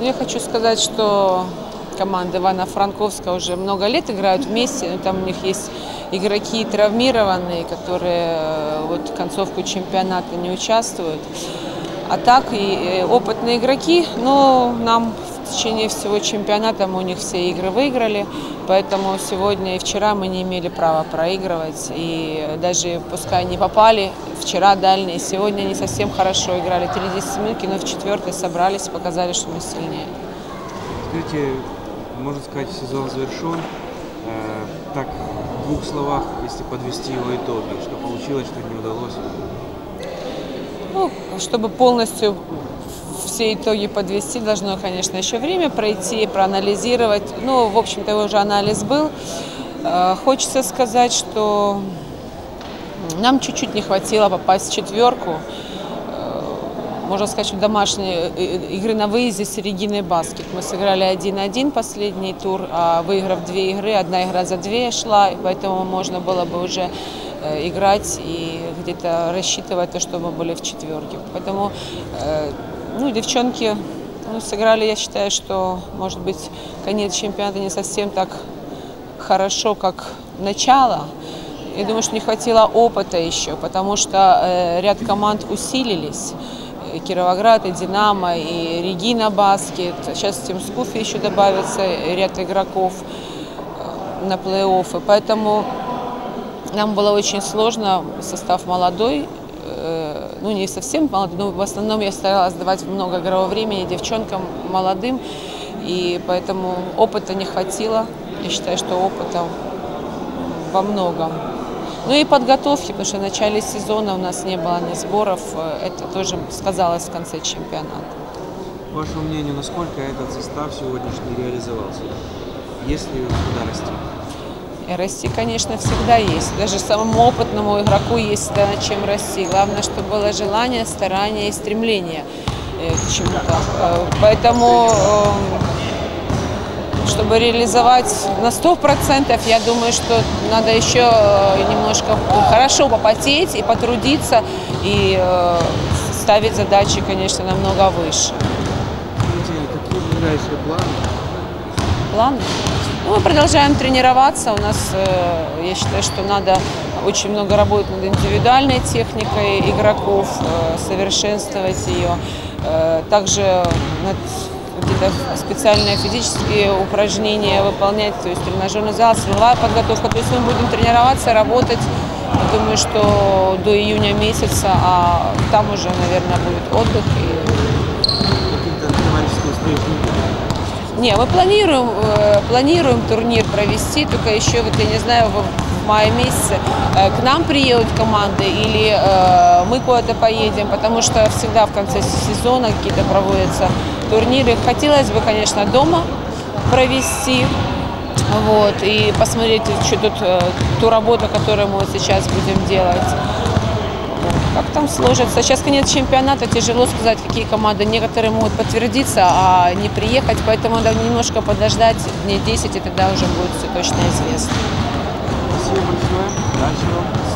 Ну, Я хочу сказать, что команда Ивана Франковска уже много лет играют вместе. но Там у них есть игроки травмированные, которые э, вот концовку чемпионата не участвуют. А так и э, опытные игроки, но нам в течение всего чемпионата мы у них все игры выиграли, поэтому сегодня и вчера мы не имели права проигрывать. И даже пускай не попали, вчера дальние, сегодня не совсем хорошо играли. 30 минутки, но в четвертой собрались, показали, что мы сильнее. Скажите, можно сказать, сезон завершен. Э, Так, в двух словах, если подвести его итоги, что получилось, что не удалось. Ну, чтобы полностью все итоги подвести, должно, конечно, еще время пройти, проанализировать. Ну, в общем-то, уже анализ был. Э, Хочется сказать, что нам чуть-чуть не хватило попасть в четверку. Э, Можно сказать, что домашние э, игры на выезде с Региной Баскет. Мы сыграли 1-1 последний тур, а выиграв две игры, одна игра за две шла, поэтому можно было бы уже играть и где-то рассчитывать то, что мы были в четверке. Поэтому ну, девчонки ну, сыграли, я считаю, что, может быть, конец чемпионата не совсем так хорошо, как начало. Я думаю, что не хватило опыта еще, потому что э, ряд команд усилились. И Кировоград, и Динамо, и Регина Баскет. Сейчас в Тимскуфе еще добавится ряд игроков э, на плей-офф. Поэтому нам было очень сложно, состав молодой, ну не совсем молодой, но в основном я старалась давать много игрового времени девчонкам молодым, и поэтому опыта не хватило. Я считаю, что опыта во многом. Ну и подготовки, потому что в начале сезона у нас не было ни сборов, э, это тоже сказалось в конце чемпионата. По вашему мнению, насколько этот состав сегодняшний реализовался? Есть ли куда расти? Расти, конечно, всегда есть. Даже самому опытному игроку есть над чем расти. Главное, чтобы было желание, старание и стремление э, к чему-то. Э, Поэтому, э, чтобы реализовать на 100%, я думаю, что надо еще э, немножко хорошо попотеть и потрудиться, и ставить задачи, конечно, намного выше. Какие ближайшие планы? планы. Мы продолжаем тренироваться. У нас, э, я считаю, что надо очень много работать над индивидуальной техникой игроков, э, совершенствовать ее. Э, Также над какие-то специальные физические упражнения выполнять, то есть тренажерный зал, силовая подготовка. То есть мы будем тренироваться, работать. Думаю, что до июня месяца, а там уже, наверное, будет отдых и встреч не мы планируем, э, планируем турнир провести, только еще, вот я не знаю, в, в мае месяце э, к нам приедут команды или э, мы куда-то поедем, потому что всегда в конце сезона какие-то проводятся турниры. Хотелось бы, конечно, дома провести, вот, и посмотреть что тут, э, ту работу, которую мы сейчас будем делать. Там сложится? Сейчас конец чемпионата, тяжело сказать, какие команды. Некоторые могут подтвердиться, а не приехать, поэтому надо немножко подождать дней 10, и тогда уже будет все точно известно. Спасибо большое. Удачи.